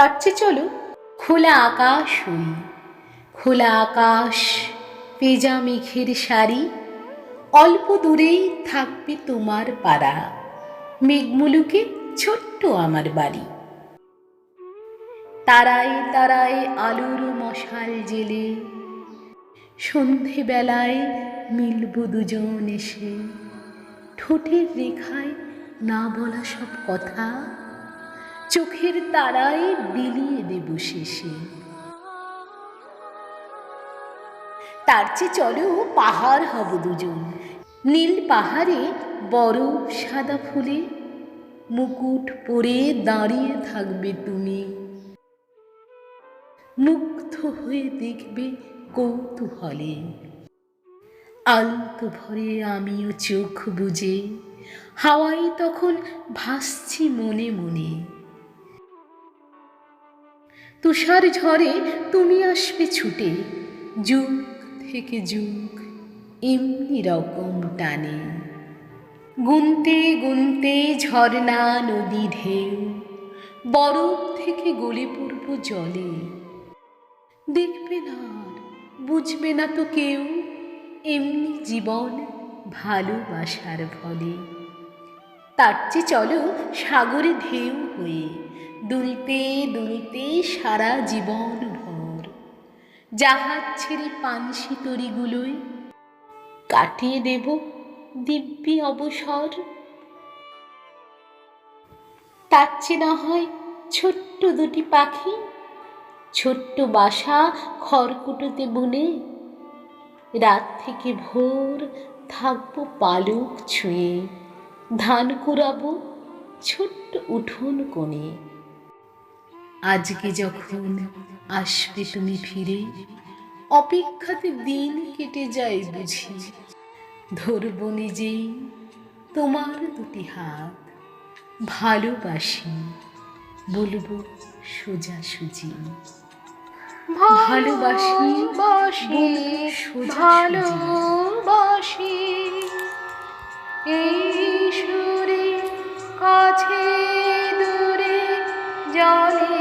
তার চেয়ে চলো। খোলা আকাশ হই। খোলা আকাশ পেজা মেঘের শাড়ি অল্প দূরেই থাকবে তোমার পাড়া। মেঘমুলুকে ছোট্ট আমার বাড়ি। তারায় তারায় আলোর মশাল জেলে। সন্ধেবেলায় মিলব দুজন এসে। ঠোঁটের রেখায় না বলা সব কথা। চোখের তারায় বিলিয়ে দেব শেষে। তার চেয়ে চলো পাহাড় হব দুজন। নীল পাহাড়ে বরফ সাদা ফুলে মুকুট পরে দাঁড়িয়ে থাকবে তুমি। মুগ্ধ হয়ে দেখবে কৌতূহলে। আলতো ভরে আমিও চোখ বুঝে হাওয়ায় তখন ভাসছি মনে মনে। তুষার ঝরে তুমি আসবে ছুটে। যুগ থেকে যুগ এমনি রকম টানে। গুনতে গুনতে ঝর্ণা, নদী, ঢেউ, বরফ থেকে গলে পড়ব জলে। দেখবে না বুঝবে না তো কেউ, এমনি জীবন ভালোবাসার ফলে। তার চেয়ে চলো সাগরে ঢেউ হয়ে দুলতে দুলতে সারা জীবন ভর। জাহাজ ছেড়ে পানসি তরিগুলোয় কাটিয়ে দেব দিব্যি অবসর। তার চেয়ে না হয় ছোট্ট দুটি পাখি, ছোট্ট বাসা খড়কুটোতে বুনে, রাত থেকে ভোর থাকব পালক ছুঁয়ে। ধান কুড়াবো ছোট্ট উঠোন কোণে। আজকে যখন আসবে তুমি ফিরে, অপেক্ষাতে দিন কেটে যায় বুঝি। ধরবো নিজেই তোমার দুটি হাত, ভালোবাসি, বলব সোজাসুজি ভালোবাসি বাসি ভালোবাসি, এই よ你。